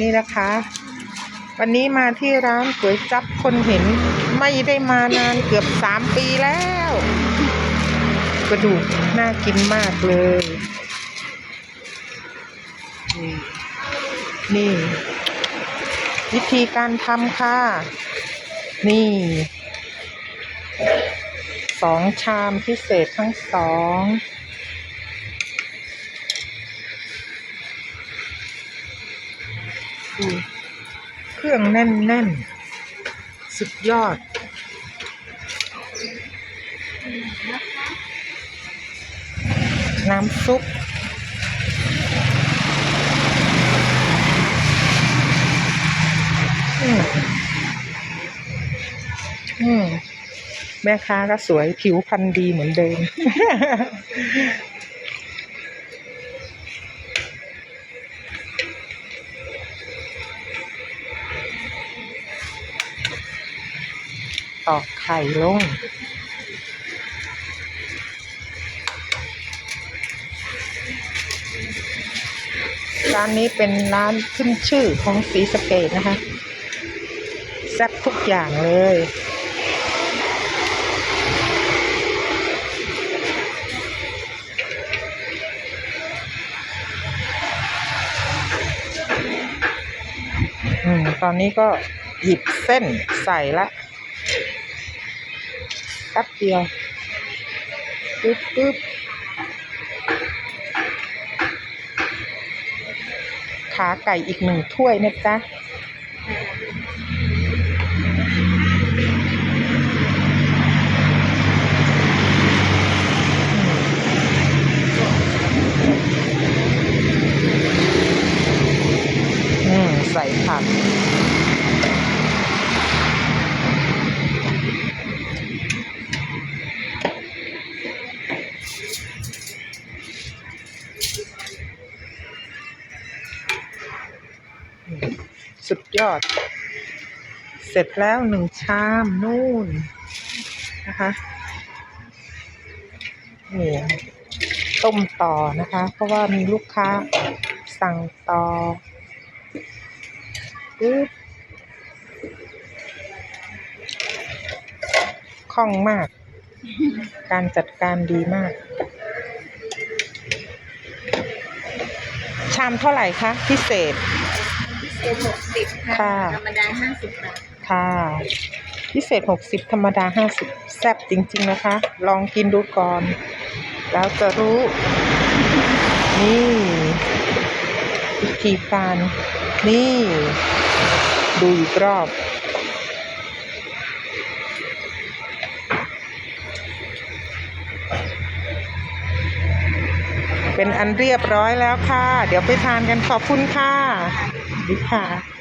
นี่นะคะ วันนี้มาที่ร้านก๋วยจับคนเห็น ไม่ได้มานานเกือบสามปีแล้ว กระดูกน่ากินมากเลย นี่นี่ วิธีการทำค่ะ นี่สองชามพิเศษทั้งสอง ดู เครื่องแน่น ๆ สุดยอด น้ำซุปอืมอืมแม่ค้าก็สวยผิวพรรณดีเหมือนเดิม ตอกไข่ลง ร้านนี้เป็นร้านขึ้นชื่อของสีสเกดนะคะแซ่บทุกอย่างเลยอืมตอนนี้ก็หยิบเส้นใส่ละ แป๊บเดียวปึ๊บปึ๊บขาไก่อีกหนึ่งถ้วยนะจ๊ะ สุดยอด เสร็จแล้วหนึ่งชามนู่นนะคะนี่ต้มต่อนะคะ เพราะว่ามีลูกค้าสั่งต่อปึ๊บคล่องมาก การจัดการดีมาก ชามเท่าไหร่คะ พิเศษ เศษหกสิบค่ะค่ะธรรมดาห้าสิบบาทค่ะ พิเศษหกสิบธรรมดาห้าสิบแซ่บจริง ๆ นะคะ ลองกินดูก่อน แล้วจะรู้ นี่วิธีการ นี่ ดูอีกรอบเป็นอันเรียบร้อยแล้วค่ะ เดี๋ยวไปทานกันขอบคุณค่ะสวัส ดีค่ะ